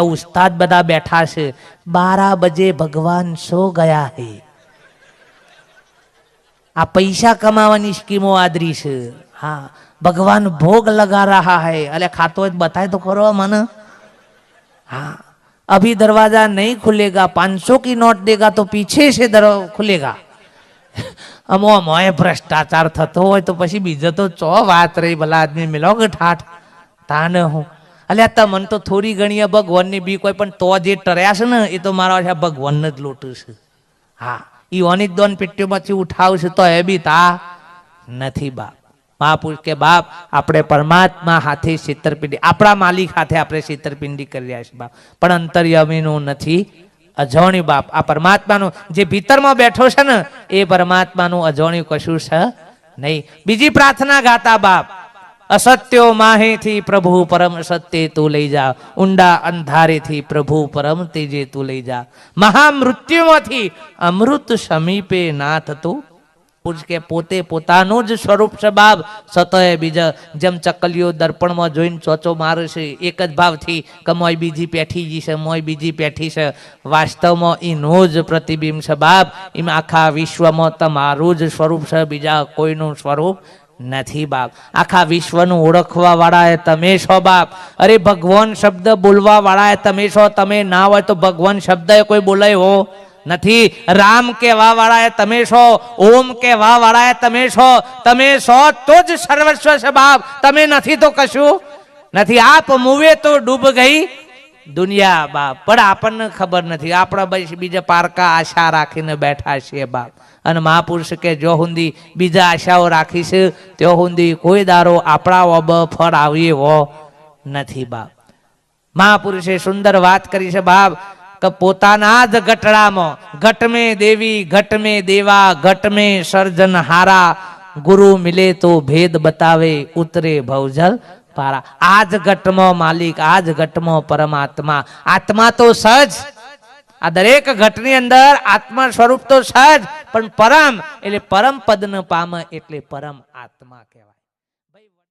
ઉસ્તાદ બધા બેઠા છે બારા બજે ભગવાન સો ગયા હે આ પૈસા કમાવાની સ્કીમો આદરી છે હા ભગવાન ભોગ લગા રહા હૈ અલે ખાતો હોય તો બતાય તો ખરો મને हाँ अभी दरवाजा नहीं खुलेगा पाँच सौ की नोट देगा तो पीछे से दर खुलेगा અમો મોય ભ્રષ્ટાચાર થતો હોય તો પછી બીજો તો ચો વાત રહી ભલા આદમી મિલો કે ઠાઠ તાને હું અલ્યા ત મન તો થોડી ઘણી ભગવાનની બી કોઈ પણ તો જે ટર્યા છે ને, એ તો મારા છે ભગવાન જ લોટું છે. હા એ ઓની જ દોન પેટીઓમાંથી ઉઠાવશે તો એ બી તા નથી બાપ. મહાપુરુષ કે, બાપ, આપણે પરમાત્મા હાથે છેતરપિંડી, આપણા માલિક હાથે આપણે છેતરપિંડી કરી રહ્યા છીએ બાપ. પણ અંતર્યમીનું નથી અજોણી બાપ. આ પરમાત્માનું, જે ભીતરમાં બેઠો છે ને, એ પરમાત્માનું અજોણ્યું કશું છે નહીં. બીજી પ્રાર્થના ગાતા બાપ. અસત્યો માહેથી પ્રભુ પરમ સત્ય તું લઈ જા. ઊંડા અંધારેથી પ્રભુ પરમ તેજે તું લઈ જા. મહામૃત્યુમાંથી અમૃત સમીપે નાથ તું. પૂછ કે પોતે પોતાનું જ સ્વરૂપ છે બાબ સતય બીજા જેમ ચકલીઓ દર્પણમાં જોઈને ચોચો મારે છે એક જ ભાવથી કે મોય બીજી પેઠી જી છે, મોય બીજી પેઠી છે. વાસ્તવમાં એનું જ પ્રતિબિંબ છે બાબ એમાં આખા વિશ્વમાં તમારું જ સ્વરૂપ છે, બીજા કોઈનું સ્વરૂપ નથી બાપ. આખા વિશ્વનું ઓળખવા વાળા એ તમે છો બાપ. અરે ભગવાન શબ્દ બોલવા વાળા એ તમે છો, તમે ના હોય તો ભગવાન શબ્દ કોઈ બોલાય હો. નથી. રામ કહેવા વાળા એ તમે છો, ઓમ કહેવા વાળા એ તમે છો. તમે છો તો જ સર્વસ્વ છે બાપ. તમે નથી તો કશું? નથી. આપ મૂવે તો ડૂબ ગઈ દુનિયા બાપ. પણ આપણને ખબર નથી. આપણા બીજા પારકા આશા રાખીને બેઠા છીએ બાપ. અને મહાપુરુષ કે, જો હુંદી બીજા આશાઓ રાખીશ તો હુંદી કોઈ દારો આપણા ઓબ ફળ આવી એવો નથી બાપ. મહાપુરુષે સુંદર વાત કરી છે બાપ, કે પોતાના જ ગટડામાં ઘટમે દેવી ઘટમે દેવા ઘટ મેં સર્જન હારા, ગુરુ મિલે તો ભેદ બતાવે ઉતરે ભવજલ. પારા આજ ઘટમાં માલિક, આજ ઘટમાં પરમાત્મા. આત્મા તો સજ. આ દરેક ઘટની અંદર આત્મા સ્વરૂપ તો સજ, પણ પરમ એટલે પરમ પદ પામે એટલે પરમ આત્મા કહેવાય.